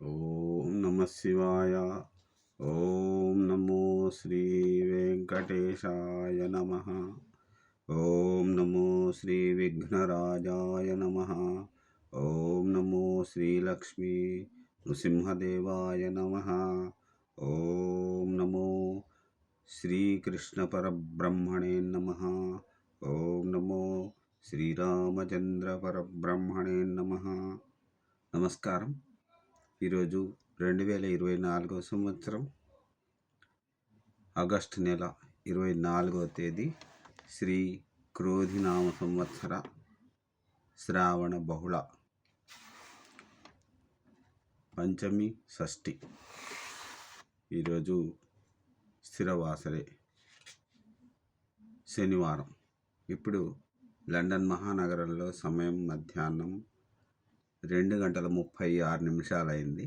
ఓం నమ శివాయ ఓం నమో శ్రీ వెంకటేశాయ నమ ఓం నమో శ్రీ విఘ్నరాజాయ నమ ఓం నమో శ్రీలక్ష్మీ నృసింహదేవాయ నమ ఓం నమో శ్రీకృష్ణ పరబ్రహ్మణే నమ ఓం నమో శ్రీరామచంద్ర పరబ్రహ్మణే నమ నమస్కారం ఈరోజు రెండు వేల ఇరవై నాలుగో సంవత్సరం ఆగస్టు నెల ఇరవై నాలుగవ తేదీ శ్రీ క్రోధినామ సంవత్సర శ్రావణ బహుళ పంచమి షష్ఠి. ఈరోజు స్థిరవాసరే శనివారం. ఇప్పుడు లండన్ మహానగరంలో సమయం మధ్యాహ్నం రెండు గంటల ముప్పై ఆరు నిమిషాలైంది.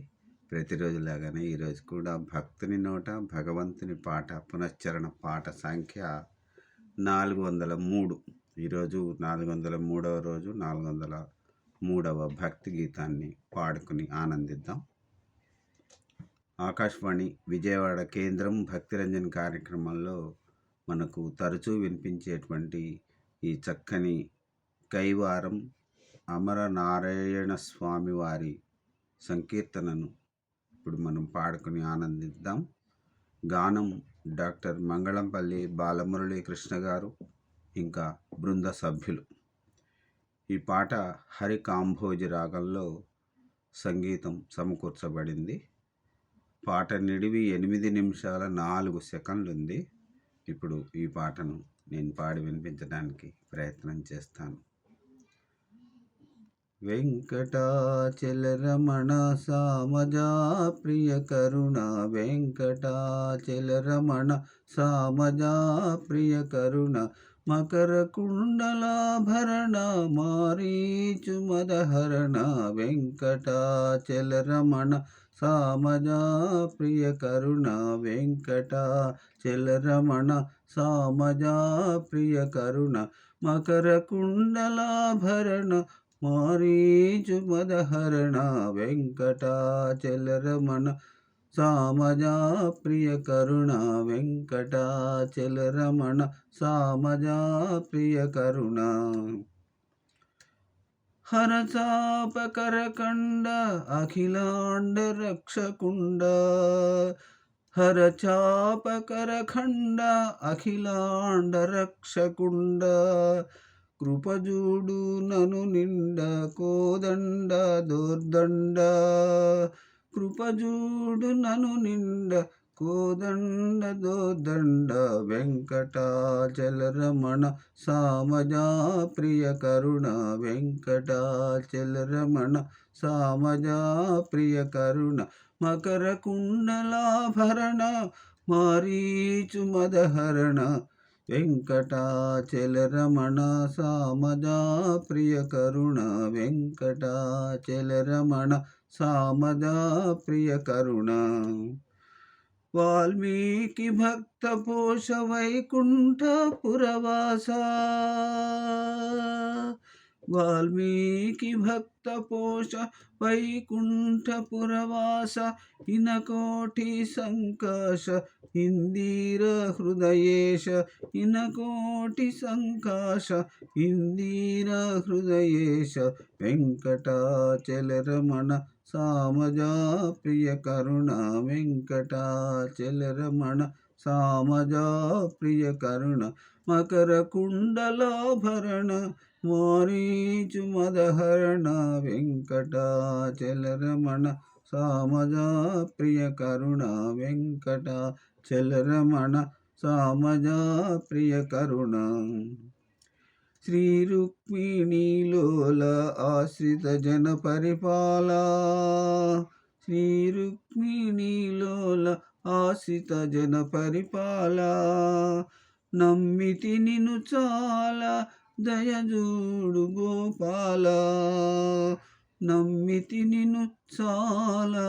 ప్రతిరోజులాగానే ఈరోజు కూడా భక్తుని నోట భగవంతుని పాట పునశ్చరణ పాట సంఖ్య నాలుగు వందల మూడు. ఈరోజు నాలుగు వందల మూడవ రోజు నాలుగు వందల మూడవ భక్తి గీతాన్ని పాడుకుని ఆనందిద్దాం. ఆకాశవాణి విజయవాడ కేంద్రం భక్తిరంజన్ కార్యక్రమంలో మనకు తరచూ వినిపించేటువంటి ఈ చక్కని కైవారం అమరనారాయణ స్వామి వారి సంకీర్తనను ఇప్పుడు మనం పాడుకుని ఆనందిద్దాం. గానం డాక్టర్ మంగళంపల్లి బాలమురళీ కృష్ణ గారు ఇంకా బృంద సభ్యులు. ఈ పాట హరి కాంభోజి రాగంలో సంగీతం సమకూర్చబడింది. పాట నిడివి ఎనిమిది నిమిషాల నాలుగు సెకండ్లు ఉంది ఇప్పుడు ఈ పాటను నేను పాడి వినిపించడానికి ప్రయత్నం చేస్తాను. వెంకటాచలరమణ సామజా ప్రియ కరుణ వెంకటాచలరమణ సామజా ప్రియ కరుణ మకర కుండలాభరణ మారీచు మదహరణ వెంకటాచలరమణ సామజా ప్రియ కరుణ వెంకటాచలరమణ సామజా ప్రియ కరుణ మకర కుండలాభరణ మారీచు మదహరణ వెంకటాచలరమణ సామజా ప్రియ కరుణ వెంకటాచలరమణ సామజా ప్రియ కరుణ. హరచాపకరకండ అఖిలాండ రక్షకుండ హరచాపకరఖండ అఖిలాండ రక్షకుండ కృపజూడు నను నిండ కోదండ దోర్దండ. కృపజూడు నను నిండ కోదండ దోదండ వెంకటాచలరమణ సామజా ప్రియ కరుణ. వెంకటాచలరమణ సామజా ప్రియ కరుణ. మకర కుండలాభరణ మారీచు మదహరణ. వెంకటాచలరమణ సామజా ప్రియ కరుణ వెంకటాచలరమణ సామజా ప్రియ కరుణ వాల్మీకి భక్త పోష వైకుంఠ పురవాస వాల్మీకి భక్త పోష వైకుంఠ పురవాస ఇనకోటి సంకాశ ఇందిర హృదయేశ ఇనకోటి సంకాశ ఇందిర హృదయేశ వెంకటాచలరమణ సామజా ప్రియ కరుణ వెంకటాచలరమణ సామజా ప్రియ కరుణ మకర చలరమణ సామజా ప్రియ కరుణ శ్రీ రుక్మిణీలోల ఆశ్రిత జన పరిపాల శ్రీ రుక్మిణీలోల ఆశ్రిత జన పరిపాల నమ్మితి నిను చాలా దయజూడు గోపాల నమ్మితి నిను చాలా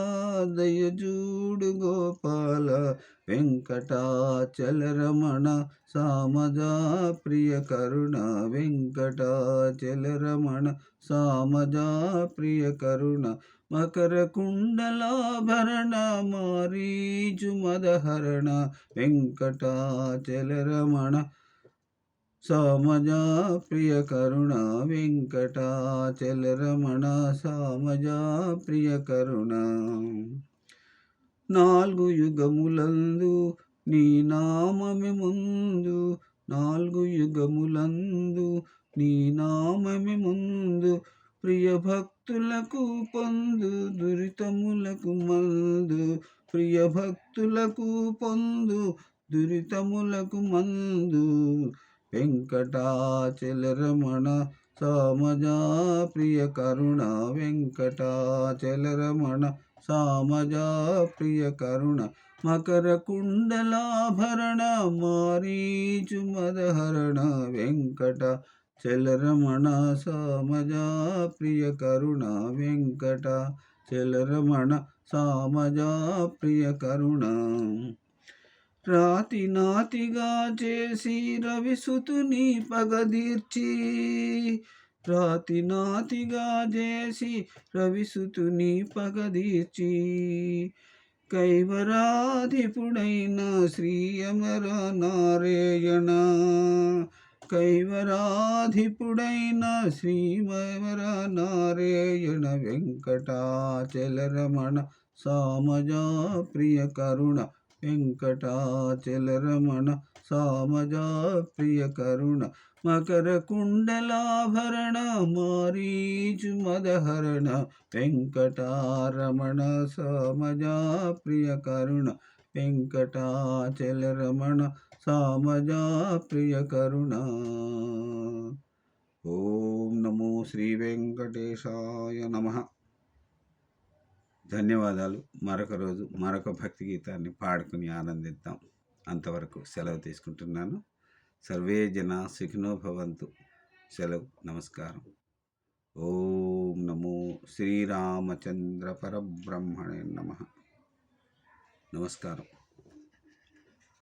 దయజూడు గోపాల వెంకటాచలరమణ సామజా ప్రియ కరుణ వెంకటాచలరమణ సామజా ప్రియ కరుణ మకర కుండలాభరణ మారీచు మదహరణ వెంకటాచలరమణ సామజా ప్రియ కరుణ వెంకటాచలరమణ సామజా ప్రియ కరుణ. నాలుగు యుగములందు నీ నామమి ముందు నాలుగు యుగములందు నీ నామమి ముందు ప్రియ భక్తులకు పొందు దురితములకు మందు ప్రియ భక్తులకు పొందు దురితములకు మందు వెంకటాచలరమణ సామజా ప్రియ కరుణ వెంకటాచలరమణ సామజా ప్రియ కరుణ మకర కుండలాభరణ మారీచు మదహరణ వెంకట చలరమణ సామజా ప్రియ కరుణ వెంకట చలరమణ సామజా ప్రియ కరుణ. రాతి నాతిగా చేసి రవిసుతుని పగదీర్చి. రాతి నాతిగా చేసి రవిసుతుని పగదీర్చి. కైవరాధిపుడైన శ్రీ అమర నారాయణ కైవరాధిపుడైన శ్రీమర నారాయణ వెంకటాచలరమణ సామజా ప్రియ కరుణ. వెంకటాచలరమణ సామజా ప్రియ కరుణ మకర కుండలాభరణ మారీచు మదహరణ వెంకటారమణ సామజా ప్రియ కరుణ వెంకటాచలరమణ సామజా ప్రియ కరుణ. ఓం నమో శ్రీ వెంకటేశాయ నమ. ధన్యవాదాలు. మరొక రోజు మరొక భక్తి గీతాన్ని పాడుకుని ఆనందిద్దాం. అంతవరకు సెలవు తీసుకుంటున్నాను. సర్వే జన సుఖినో భవంతు. సెలవు నమస్కారం. ఓం నమో శ్రీరామచంద్ర పరబ్రహ్మణే నమ. నమస్కారం.